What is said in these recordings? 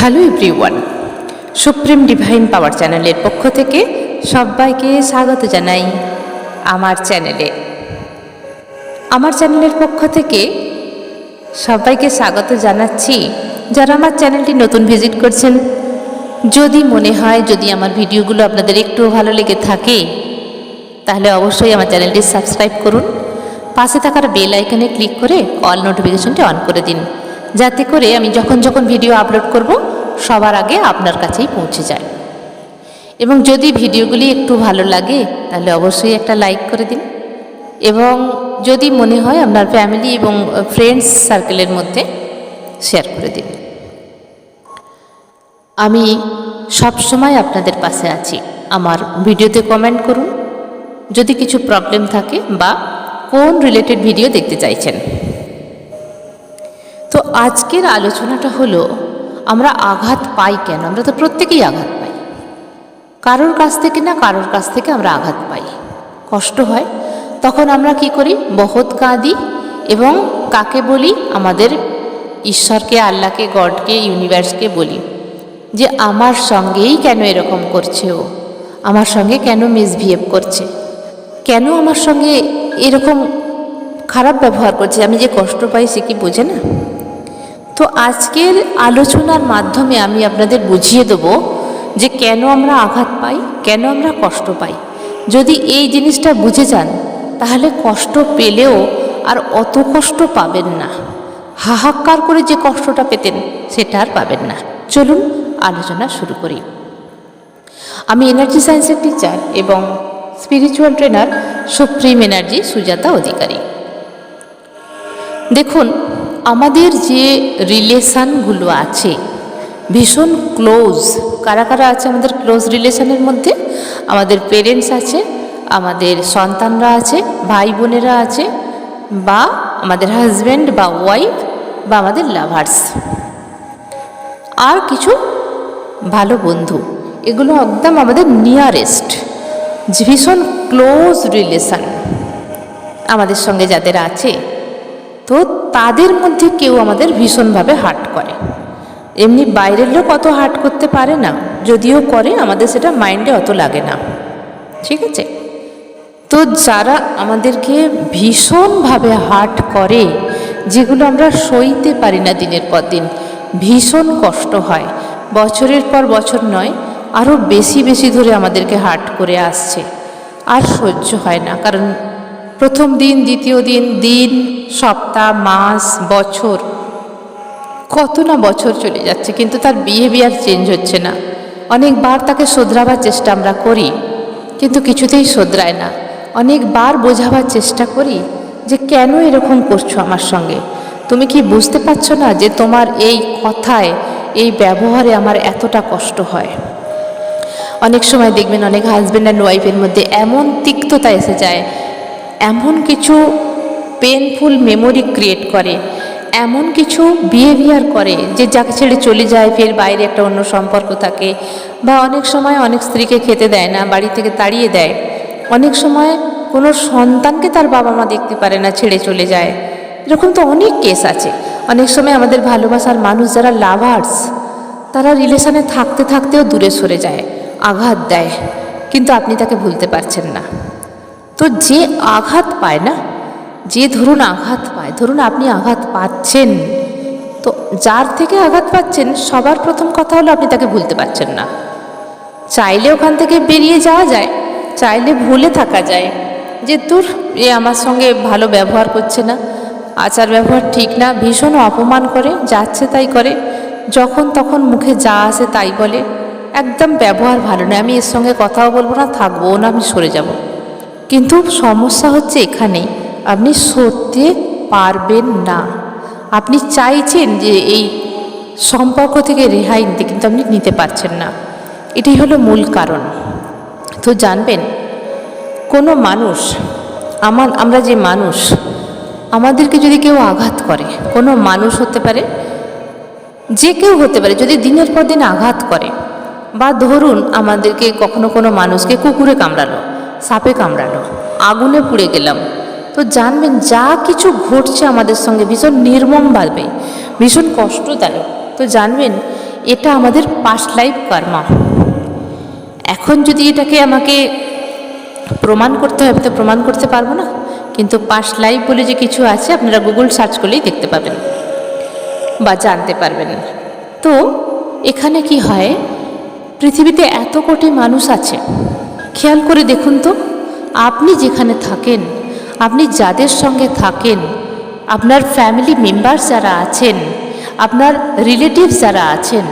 Hello everyone supreme divine power চ্যানেলের পক্ষ থেকে সবাইকে স্বাগত জানাই আমার চ্যানেলে আমার চ্যানেলের পক্ষ থেকে সবাইকে স্বাগত জানাচ্ছি। যারা আমার চ্যানেলটি নতুন ভিজিট করছেন, যদি মনে হয়, যদি আমার ভিডিওগুলো আপনাদের একটু ভালো লেগে থাকে, তাহলে অবশ্যই আমার চ্যানেলটি সাবস্ক্রাইব করুন। পাশে থাকার বেল আইকনে ক্লিক করে অল নোটিফিকেশনটি অন করে দিন। যাতে করে আমি যখন যখন ভিডিও আপলোড করব সবার আগে আপনার কাছেই পৌঁছে যায়। এবং যদি ভিডিওগুলি একটু ভালো লাগে, তাহলে অবশ্যই একটা লাইক করে দিন। এবং যদি মনে হয় আপনার ফ্যামিলি এবং ফ্রেন্ডস সার্কেলের মধ্যে শেয়ার করে দিন। আমি সবসময় আপনাদের পাশে আছি। আমার ভিডিওতে কমেন্ট করুন। যদি কিছু প্রবলেম থাকে বা কোন রিলেটেড ভিডিও দেখতে চাইছেন। তো আজকের আলোচনাটা হলো আমরা আঘাত পাই কেন? আমরা তো প্রত্যেকেই আঘাত পাই। কারোর কাছ থেকে না, কারোর কাছ থেকে আমরা আঘাত পাই। কষ্ট হয়। তখন আমরা কি করি? বহুত কাঁদি এবং কাকে বলি? আমাদের ঈশ্বরকে, আল্লাহকে, গডকে, ইউনিভার্সকে বলি যে, আমার সঙ্গেই কেন এরকম করছে ও? আমার সঙ্গে কেন মিসবিহেভ করছে? কেন আমার সঙ্গে এরকম খারাপ ব্যবহার করছে? আমি যে কষ্ট পাই সে কি বোঝে না? তো আজকের আলোচনার মাধ্যমে আমি আপনাদের বুঝিয়ে দেব যে কেন আমরা আঘাত পাই, কেন আমরা কষ্ট পাই। যদি এই জিনিসটা বুঝে যান, তাহলে কষ্ট পেলেও আর অত কষ্ট পাবেন না। হাহাকার করে যে কষ্টটা পেতেন, সেটা আর পাবেন না। চলুন আলোচনা শুরু করি। আমি এনার্জি সায়েন্সের টিচার এবং spiritual trainer supreme energy Sujata Adhikari. দেখুন আমাদের যে রিলেশানগুলো আছে, ভীষণ ক্লোজ। কারা কারা আছে আমাদের ক্লোজ রিলেশনের মধ্যে? আমাদের পেরেন্টস আছে, আমাদের সন্তানরা আছে, ভাই বোনেরা আছে, বা আমাদের হাজব্যান্ড, বা ওয়াইফ, বা আমাদের লাভার্স। আর কিছু ভালো বন্ধু। এগুলো একদম আমাদের নিয়ারেস্ট ভীষণ ক্লোজ রিলেশান। আমাদের সঙ্গে যাদের আছে, তো তাদের মধ্যে কেউ আমাদের ভীষণভাবে হার্ট করে। এমনি বাইরের লোক অত হার্ট করতে পারে না, যদিও করে, আমাদের সেটা মাইন্ডে অত লাগে না। ঠিক আছে? তো যারা আমাদেরকে ভীষণভাবে হার্ট করে, যেগুলো আমরা সইতে পারি না দিনের পর দিন, ভীষণ কষ্ট হয়। বছরের পর বছর নয় আরও বেশি বেশি ধরে আমাদেরকে হার্ট করে আসছে। আর সহ্য হয় না, কারণ প্রথম দিন, দ্বিতীয় দিন দিন সপ্তাহ, মাস, বছর, কত না বছর চলে যাচ্ছে, কিন্তু তার বিহেভিয়ার চেঞ্জ হচ্ছে না। অনেকবার তাকে শোধরাবার চেষ্টা আমরা করি, কিন্তু কিছুতেই শোধরায় না। অনেকবার বোঝাবার চেষ্টা করি যে, কেন এরকম করছ আমার সঙ্গে? তুমি কি বুঝতে পারছ না যে, তোমার এই কথায়, এই ব্যবহারে আমার এতটা কষ্ট হয়? অনেক সময় দেখবেন অনেক হাজব্যান্ড অ্যান্ড ওয়াইফের মধ্যে এমন তিক্ততা এসে যায়, এমন কিছু পেনফুল মেমোরি ক্রিয়েট করে। এমন কিছু বিহেভিয়ার করে যে যাকে ছেড়ে চলে যায়, ফের বাইরে একটা অন্য সম্পর্ক থাকে বা অনেক সময় অনেক স্ত্রীকে খেতে দেয় না, বাড়ি থেকে তাড়িয়ে দেয়। অনেক সময় কোনো সন্তানকে তার বাবা মা দেখতে পারে না, ছেড়ে চলে যায়। এরকম তো অনেক কেস আছে। অনেক সময় আমাদের ভালোবাসার মানুষ যারা লাভার্স তারা রিলেশনে থাকতে থাকতেও দূরে সরে যায়, আঘাত দেয়। কিন্তু আপনি তাকে ভুলতে পারছেন না। তো যে আঘাত পায় না যে ধরুন আঘাত পায়, ধরুন আপনি আঘাত পাচ্ছেন, তো যার থেকে আঘাত পাচ্ছেন, সবার প্রথম কথা হলো আপনি তাকে ভুলতে পারছেন না। চাইলে ওখান থেকে বেরিয়ে যাওয়া যায়, চাইলে ভুলে থাকা যায় যে, তোর এ আমার সঙ্গে ভালো ব্যবহার করছে না, আচার ব্যবহার ঠিক না, ভীষণ অপমান করে, যাচ্ছে তাই করে, যখন তখন মুখে যা আসে তাই বলে, একদম ব্যবহার ভালো নয়, আমি এর সঙ্গে কথাও বলব না থাকব না, আমি সরে যাব। কিন্তু সমস্যা হচ্ছে এখানেই আপনি সরতে পারবেন না। আপনি চাইছেন যে এই সম্পর্ক থেকে রেহাই নিতে কিন্তু আপনি নিতে পারছেন না। এটাই হলো মূল কারণ। তো জানবেন, কোনো মানুষ, আমার, আমরা যে মানুষ, আমাদেরকে যদি কেউ আঘাত করে, কোনো মানুষ হতে পারে, যে কেউ হতে পারে, যদি দিনের পর দিন আঘাত করে, বা ধরুন আমাদেরকে কখনো কোনো মানুষকে কুকুরে কামড়ালো, সাপে কামড়ালো, আগুনে পুড়ে গেলাম তো জানবেন যা কিছু ঘটছে আমাদের সঙ্গে। ভীষণ নির্মম নির্মমভাবে ভীষণ কষ্টদায়ক। তো জানবেন, এটা আমাদের পাস্ট লাইফ কর্মা এখন যদি এটাকে আমাকে প্রমাণ করতে হবে, তো প্রমাণ করতে পারব না? কিন্তু পাস্ট লাইফ বলে যে কিছু আছে, আপনারা গুগল সার্চ করলেই দেখতে পাবেন বা জানতে পারবেন। তো এখানে কি হয়, পৃথিবীতে এত কোটি মানুষ আছে। খেয়াল করে দেখুন তো, আপনি যেখানে থাকেন আপনি যাদের সঙ্গে থাকেন, আপনার ফ্যামিলি মেম্বার্স যারা আছেন, আপনার রিলেটিভস যারা আছেন,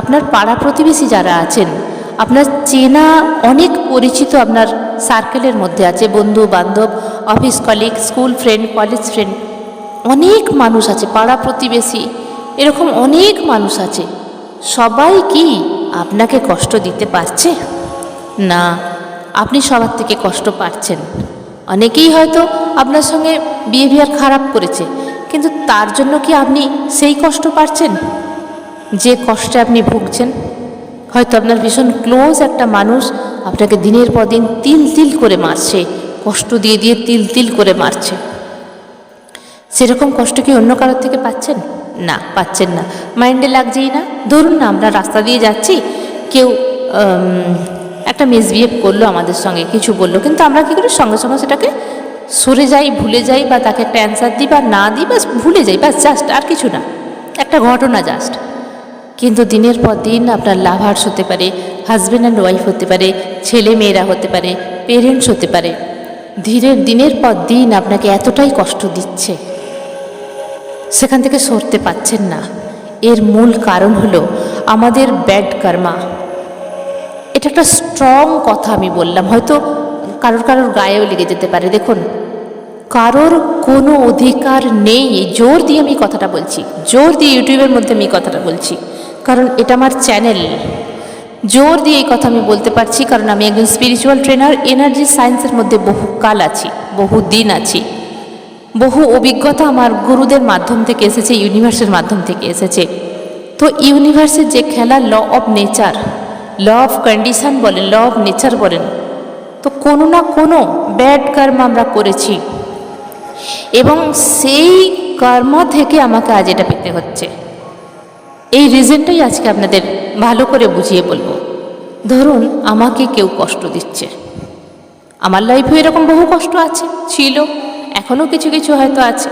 আপনার পাড়া প্রতিবেশী যারা আছেন, আপনার চেনা অনেক পরিচিত আপনার সার্কেলের মধ্যে আছে, বন্ধু বান্ধব office colleague school friend college friend অনেক মানুষ আছে, পাড়া প্রতিবেশী, এরকম অনেক মানুষ আছে। সবাই কি আপনাকে কষ্ট দিতে পারছে? না, আপনি সবার থেকে কষ্ট পাচ্ছেন। অনেকেই হয়তো আপনার সঙ্গে বিহেভিয়ার খারাপ করেছে, কিন্তু তার জন্য কি আপনি সেই কষ্ট পাচ্ছেন? যে কষ্টে আপনি ভুগছেন? হয়তো আপনার ভীষণ ক্লোজ একটা মানুষ আপনাকে দিনের পর দিন তিল তিল করে মারছে, কষ্ট দিয়ে দিয়ে তিল তিল করে মারছে। সেরকম কষ্ট কি অন্য কারোর থেকে পাচ্ছেন? না পাচ্ছেন না। মাইন্ডে লাগছেই না। ধরুন না আমরা রাস্তা দিয়ে যাচ্ছি, কেউ একটা মিসবিহেভ করল আমাদের সঙ্গে, কিছু বলল, কিন্তু আমরা কী করি? সঙ্গে সঙ্গে সেটাকে সরে যাই, ভুলে যাই বা তাকে একটা অ্যান্সার দিই বা না দিই বা ভুলে যাই, বাস জাস্ট আর কিছু না। একটা ঘটনা জাস্ট কিন্তু দিনের পর দিন আপনার লাভার্স হতে পারে হাজব্যান্ড অ্যান্ড ওয়াইফ হতে পারে, ছেলে মেয়েরা হতে পারে পেরেন্টস হতে পারে। ধীরে দিনের পর দিন আপনাকে এতটাই কষ্ট দিচ্ছে, সেখান থেকে সরতে পাচ্ছেন না। এর মূল কারণ হলো আমাদের ব্যাড কর্মা এটা একটা স্ট্রং কথা আমি বললাম। হয়তো কারোর কারোর গায়েও লেগে যেতে পারে। দেখুন, কারোর কোনো অধিকার নেই। জোর দিয়ে আমি কথাটা বলছি। জোর দিয়ে ইউটিউবের মধ্যে আমি কথাটা বলছি। কারণ এটা আমার চ্যানেল জোর দিয়ে এই কথা আমি বলতে পারছি কারণ আমি একজন স্পিরিচুয়াল ট্রেনার এনার্জি সায়েন্সের মধ্যে বহু কাল আছি বহু দিন আছি। বহু অভিজ্ঞতা আমার গুরুদের মাধ্যম থেকে এসেছে ইউনিভার্সের মাধ্যম থেকে এসেছে। তো ইউনিভার্সের যে খেলা law of nature law of condition বলেন ল অফ নেচার বলেন তো কোনো না কোনো ব্যাড কর্ম আমরা করেছি। এবং সেই কর্ম থেকে আমাকে আজ এটা পেতে হচ্ছে। এই রিজনটাই আজকে আপনাদের ভালো করে বুঝিয়ে বলব। ধরুন, আমাকে কেউ কষ্ট দিচ্ছে। আমার লাইফেও এরকম বহু কষ্ট আছে, ছিল, এখনও কিছু কিছু হয়তো আছে।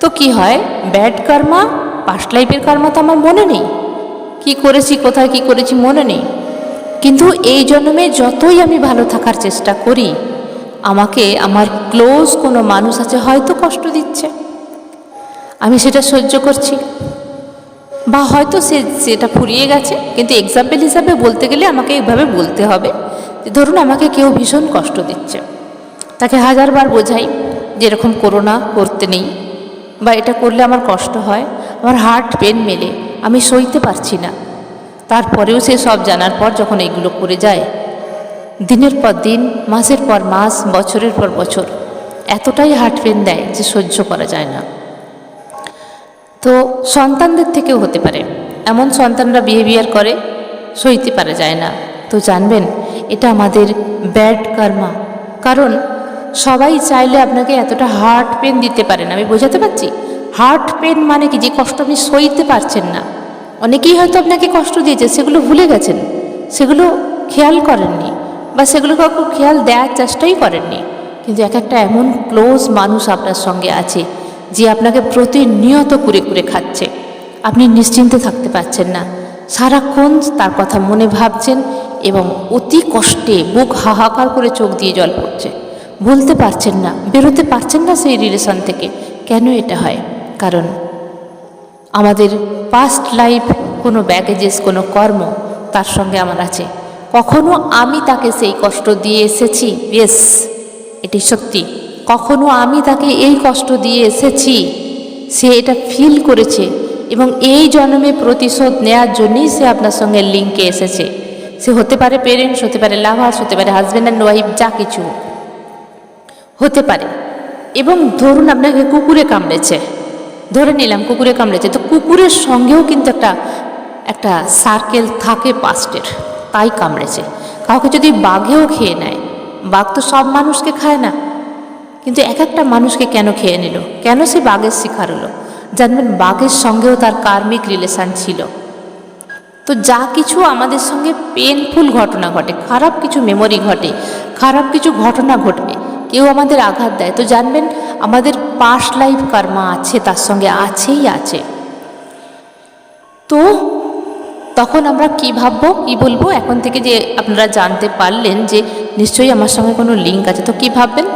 তো কি হয়? ব্যাড কর্মা পাস্ট লাইফের কর্মা তো আমার মনে নেই। কি করেছি, কোথায় কি করেছি মনে নেই। কিন্তু এই জন্মে যতই আমি ভালো থাকার চেষ্টা করি, আমাকে আমার ক্লোজ কোনো মানুষ আছে হয়তো কষ্ট দিচ্ছে। আমি সেটা সহ্য করছি। বা হয়তো সে সেটা ফুরিয়ে গেছে, কিন্তু এক্সাম্পল হিসাবে বলতে গেলে আমাকে এইভাবে বলতে হবে যে, ধরুন আমাকে কেউ ভীষণ কষ্ট দিচ্ছে। তাকে হাজারবার বোঝাই যে, এরকম করো না, করতে নেই। বা এটা করলে আমার কষ্ট হয়, আমার হার্ট পেন মেলে, আমি সইতে পারছি না। তারপরেও সে সব জানার পর যখন এগুলো করে যায়, দিনের পর দিন, মাসের পর মাস, বছরের পর বছর, এতটাই হার্ট পেন দেয় যে সহ্য করা যায় না। তো সন্তানদের থেকেও হতে পারে, এমন সন্তানরা বিহেভিয়ার করে, সইতে পারা যায় না। তো জানবেন, এটা আমাদের ব্যাড কর্মা কারণ সবাই চাইলে আপনাকে এতটা হার্ট পেন দিতে পারেন আমি বোঝাতে পারছি? হার্ট পেন মানে কি? যে কষ্ট আপনি সইতে পারছেন না। অনেকেই হয়তো আপনাকে কষ্ট দিয়েছে, সেগুলো ভুলে গেছেন। সেগুলো খেয়াল করেননি বা সেগুলো কাউকে খেয়াল দেওয়ার চেষ্টাই করেননি। কিন্তু এক একটা এমন ক্লোজ মানুষ আপনার সঙ্গে আছে, যে আপনাকে প্রতিনিয়ত কুরে কুরে খাচ্ছে। আপনি নিশ্চিন্তে থাকতে পারছেন না। সারাক্ষণ তার কথা মনে ভাবছেন এবং অতি কষ্টে বুক হাহাকার করে চোখ দিয়ে জল পড়ছে। বলতে পারছেন না, বেরোতে পারছেন না সেই রিলেশন থেকে। কেন এটা হয়? কারণ আমাদের পাস্ট লাইফ কোনো ব্যাগেজেস কোনো কর্ম তার সঙ্গে আমার আছে। কখনো আমি তাকে সেই কষ্ট দিয়ে এসেছি? ইয়েস এটি সত্যি। কখনো আমি তাকে এই কষ্ট দিয়ে এসেছি? সে এটা ফিল করেছে এবং এই জন্মে প্রতিশোধ নেওয়ার জন্যই সে আপনার সঙ্গে লিঙ্কে এসেছে। সে হতে পারে পেরেন্টস হতে পারে লাভার্স হতে পারে হাজব্যান্ড অ্যান্ড ওয়াইফ যা কিছু। হতে পারে। এবং ধরুন আপনাকে কুকুরে কামড়েছে। ধরে নিলাম কুকুরে কামড়েছে। তো কুকুরের সঙ্গেও কিন্তু একটা একটা সার্কেল থাকে পাস্টের তাই কামড়েছে। কাউকে যদি বাঘেও খেয়ে নেয়, বাঘ তো সব মানুষকে খায় না। কিন্তু এক একটা মানুষকে কেন খেয়ে নিল? কেন সে বাঘের শিকার হলো? জানবেন বাঘের সঙ্গেও তার কার্মিক রিলেশন ছিল। তো যা কিছু আমাদের সঙ্গে পেনফুল ঘটনা ঘটে, খারাপ কিছু মেমোরি ঘটে, খারাপ কিছু ঘটনা ঘটবে কেউ আমাদের আঘাত দেয়। তো জানবেন, আমাদের পাস লাইফ কর্মা আছে, তার সঙ্গে আছেই আছে। তো তখন আমরা কি ভাববো, কি বলব? এখন থেকে যে আপনারা জানতে পারলেন যে নিশ্চয়ই আমার সঙ্গে কোনো লিঙ্ক আছে, তো কি ভাববেন?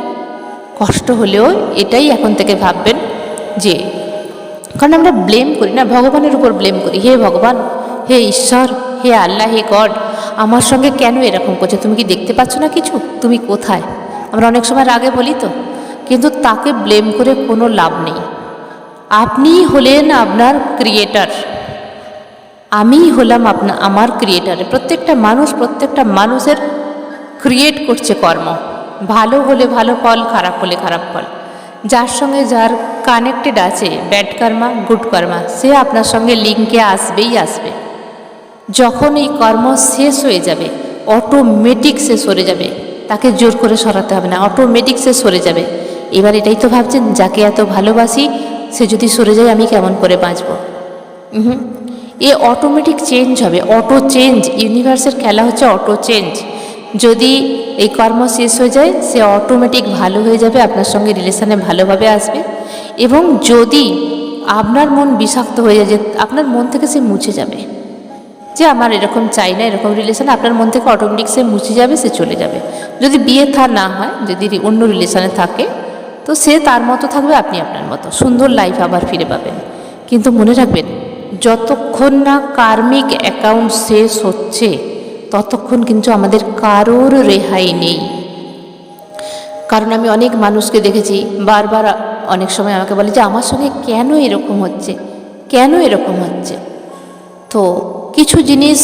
কষ্ট হলেও এটাই এখন থেকে ভাববেন যে, কারণ আমরা ব্লেম করি না, ভগবানের উপর ব্লেম করি। হে ভগবান, হে ঈশ্বর, হে আল্লাহ, হে গড, আমার সঙ্গে কেন এরকম করছে? তুমি কি দেখতে পাচ্ছ না কিছু? তুমি কোথায়? আমরা অনেক সময় আগে বলি তো, কিন্তু তাকে ব্লেম করে কোনো লাভ নেই। আপনি হলেন আপনার ক্রিয়েটার আমি হলাম আপনা, আমার ক্রিয়েটার প্রত্যেকটা মানুষ প্রত্যেকটা মানুষের ক্রিয়েট করছে কর্ম। ভালো হলে ভালো ফল, খারাপ হলে খারাপ ফল। যার সঙ্গে যার কানেক্টেড আছে ব্যাড কর্মা গুড কর্মা সে আপনার সঙ্গে লিঙ্কে আসবেই আসবে। যখন এই কর্ম শেষ হয়ে যাবে অটোমেটিক শেষ হয়ে যাবে। তাকে জোর করে সরাতে হবে না অটোমেটিক সে সরে যাবে। এবার এটাই তো ভাবছেন, যাকে এত ভালোবাসি, সে যদি সরে যায়, আমি কেমন করে বাঁচব? হুম এ অটোমেটিক চেঞ্জ হবে অটো চেঞ্জ ইউনিভার্সের খেলা হচ্ছে অটো চেঞ্জ যদি এই কর্ম শেষ হয়ে যায়, সে অটোমেটিক ভালো হয়ে যাবে, আপনার সঙ্গে রিলেশানে ভালোভাবে আসবে। এবং যদি আপনার মন বিষাক্ত হয়ে যায় আপনার মন থেকে সে মুছে যাবে। যে আমার এরকম চাই না, এরকম রিলেশন আপনার মন থেকে অটোমেটিক সে মুছে যাবে, সে চলে যাবে। যদি বিয়ে থা না হয়, যদি অন্য রিলেশনে থাকে, তো সে তার মতো থাকবে, আপনি আপনার মতো। সুন্দর লাইফ আবার ফিরে পাবেন। কিন্তু মনে রাখবেন, যতক্ষণ না কার্মিক অ্যাকাউন্ট শেষ হচ্ছে, ততক্ষণ কিন্তু আমাদের কারোর রেহাই নেই। কারণ আমি অনেক মানুষকে দেখেছি, বারবার অনেক সময় আমাকে বলে যে, আমার সঙ্গে কেন এরকম হচ্ছে? কেন এরকম হচ্ছে? তো কিছু জিনিস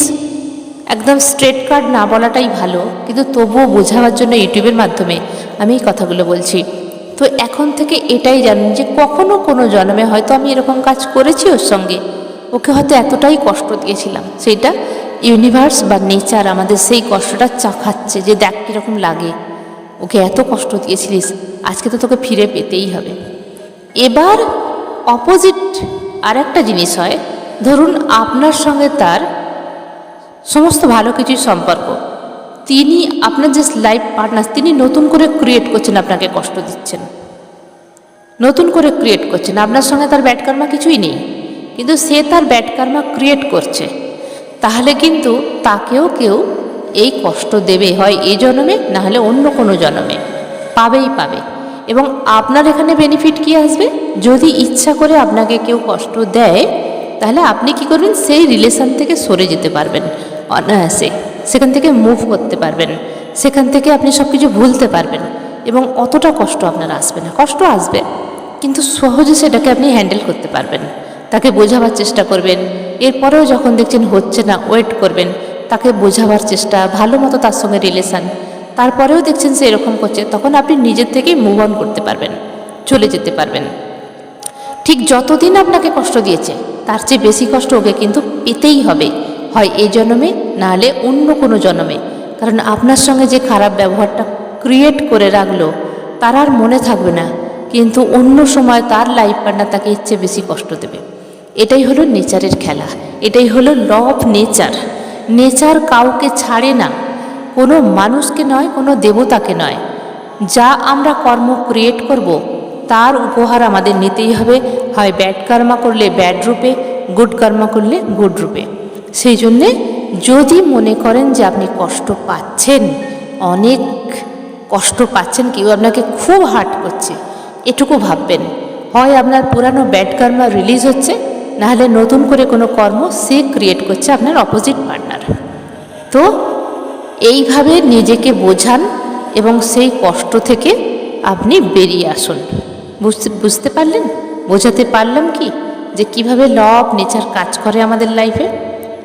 একদম স্ট্রেট কার্ড না বলাটাই ভালো, কিন্তু তবুও বোঝাবার জন্য ইউটিউবের মাধ্যমে আমি এই কথাগুলো বলছি। তো এখন থেকে এটাই জানুন যে কখনো কোনো জন্মে হয়তো আমি এরকম কাজ করেছি ওর সঙ্গে। ওকে হয়তো এতটাই কষ্ট দিয়েছিলাম, সেইটা ইউনিভার্স বা নেচার আমাদের সেই কষ্টটা চাখাচ্ছে যে দেখ কীরকম লাগে। ওকে এত কষ্ট দিয়েছিলিস, আজকে তো তোকে ফিরে পেতেই হবে। এবার অপোজিট আর একটা জিনিস হয় ধরুন আপনার সঙ্গে তার সমস্ত ভালো কিছুই সম্পর্ক। তিনি আপনার যে লাইফ পার্টনার তিনি নতুন করে ক্রিয়েট করছেন, আপনাকে কষ্ট দিচ্ছেন। নতুন করে ক্রিয়েট করছেন। আপনার সঙ্গে তার ব্যাড কর্মা কিছুই নেই, কিন্তু সে তার ব্যাড কর্মা ক্রিয়েট করছে। তাহলে কিন্তু তাকেও কেউ এই কষ্ট দেবে, হয় এই জন্মে, না হলে অন্য কোনো জন্মে। পাবেই পাবে। এবং আপনার এখানে বেনিফিট কি আসবে? যদি ইচ্ছা করে আপনাকে কেউ কষ্ট দেয় তাহলে আপনি কি করবেন? সেই রিলেশন থেকে সরে যেতে পারবেন। অনায়াসে। সেখান থেকে মুভ করতে পারবেন। সেখান থেকে আপনি সব কিছু ভুলতে পারবেন। এবং অতটা কষ্ট আপনার আসবে না। কষ্ট আসবে। কিন্তু সহজে সেটাকে আপনি হ্যান্ডেল করতে পারবেন। তাকে বোঝাবার চেষ্টা করবেন। এরপরেও যখন দেখছেন হচ্ছে না ওয়েট করবেন, তাকে বোঝাবার চেষ্টা, ভালো মতো তার সঙ্গে রিলেশান তারপরেও দেখছেন সে এরকম করছে, তখন আপনি নিজের থেকেই মুভ অন করতে পারবেন। চলে যেতে পারবেন। ঠিক যতদিন আপনাকে কষ্ট দিয়েছে, তার চেয়ে বেশি কষ্ট ওকে কিন্তু পেতেই হবে। হয় এই জন্মে, না হলে অন্য কোনো জন্মে। কারণ আপনার সঙ্গে যে খারাপ ব্যবহারটা ক্রিয়েট করে রাখল, তার আর মনে থাকবে না। কিন্তু অন্য সময় তার লাইফ পার্টনার তাকে ইচ্ছে বেশি কষ্ট দেবে। এটাই হলো নেচারের খেলা। এটাই হলো ল অফ নেচার নেচার কাউকে ছাড়ে না। কোনো মানুষকে নয়, কোনো দেবতাকে নয়। যা আমরা কর্ম ক্রিয়েট করব তার উপহার আমাদের নিতেই হবে। হয় ব্যাড কর্মা করলে ব্যাড রূপে গুড কর্মা করলে গুড রূপে। সেই জন্যে যদি মনে করেন যে আপনি কষ্ট পাচ্ছেন, অনেক কষ্ট পাচ্ছেন, কেউ আপনাকে খুব হার্ট করছে, এটুকু ভাববেন। হয় আপনার পুরানো ব্যাড কর্মা রিলিজ হচ্ছে, নাহলে নতুন করে কোনো কর্ম সে ক্রিয়েট করছে আপনার অপোজিট পার্টনার তো এইভাবে নিজেকে বোঝান এবং সেই কষ্ট থেকে আপনি বেরিয়ে আসুন। বুঝতে বুঝতে পারলেন? বোঝাতে পারলাম কি? যে কীভাবে ল অফ নেচার কাজ করে আমাদের লাইফে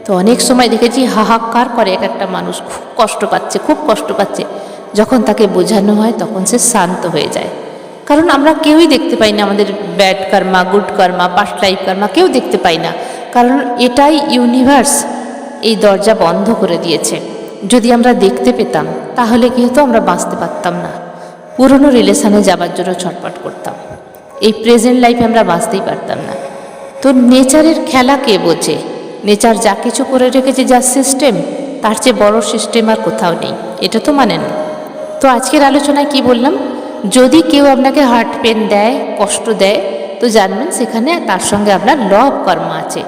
তো অনেক সময় দেখেছি হাহাকার করে এক একটা মানুষ। খুব কষ্ট পাচ্ছে, খুব কষ্ট পাচ্ছে। যখন তাকে বোঝানো হয় তখন সে শান্ত হয়ে যায়। কারণ আমরা কেউই দেখতে পাই না আমাদের bad karma good karma past life karma কেউ দেখতে পাই না। কারণ এটাই ইউনিভার্স এই দরজা বন্ধ করে দিয়েছে। যদি আমরা দেখতে পেতাম, তাহলে কি হতো আমরা বাঁচতে পারতাম না। পুরনো রিলেশনে যাবার জন্য ছটপট করতাম। এই প্রেজেন্ট লাইফে আমরা বাঁচতেই পারতাম না। তো নেচারের খেলা কে বোঝে? নেচার যা কিছু করে রেখেছে, যা সিস্টেম তার চেয়ে বড় সিস্টেম আর কোথাও নেই। এটা তো মানেন তো আজকের আলোচনায় কি বললাম? যদি কেউ আপনাকে হার্ট পেন দেয়, কষ্ট দেয়, তো জানবেন সেখানে তার সঙ্গে আপনার ল অফ কর্ম আছে।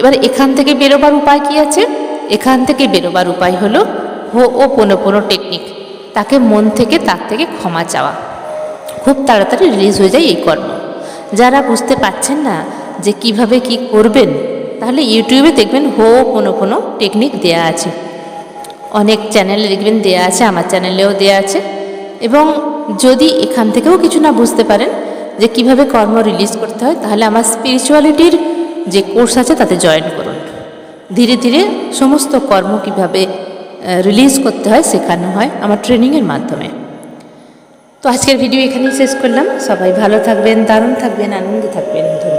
এবার এখান থেকে বেরোবার উপায় কি আছে? এখান থেকে বেরোবার উপায় হলো হো ও পোনো পোনো টেকনিক তাকে মন থেকে, তার থেকে ক্ষমা চাওয়া। খুব তাড়াতাড়ি রিলিজ হয়ে যায় এই কর্ম। যারা বুঝতে পারছেন না যে কীভাবে কি করবেন, তাহলে ইউটিউবে দেখবেন হো কোনো কোনো টেকনিক দেয়া আছে। অনেক চ্যানেলে দেখবেন দেয়া আছে, আমার চ্যানেলেও দেয়া আছে। এবং যদি এখান থেকেও কিছু না বুঝতে পারেন যে কীভাবে কর্ম রিলিজ করতে হয়, তাহলে আমার স্পিরিচুয়ালিটির যে কোর্স আছে, তাতে জয়েন করুন। ধীরে ধীরে সমস্ত কর্ম কীভাবে রিলিজ করতে হয়, শেখানো হয় আমার ট্রেনিংয়ের মাধ্যমে। তো আজকের ভিডিও এখানেই শেষ করলাম। সবাই ভালো থাকবেন, দারুণ থাকবেন, আনন্দে থাকবেন। ধন্যবাদ।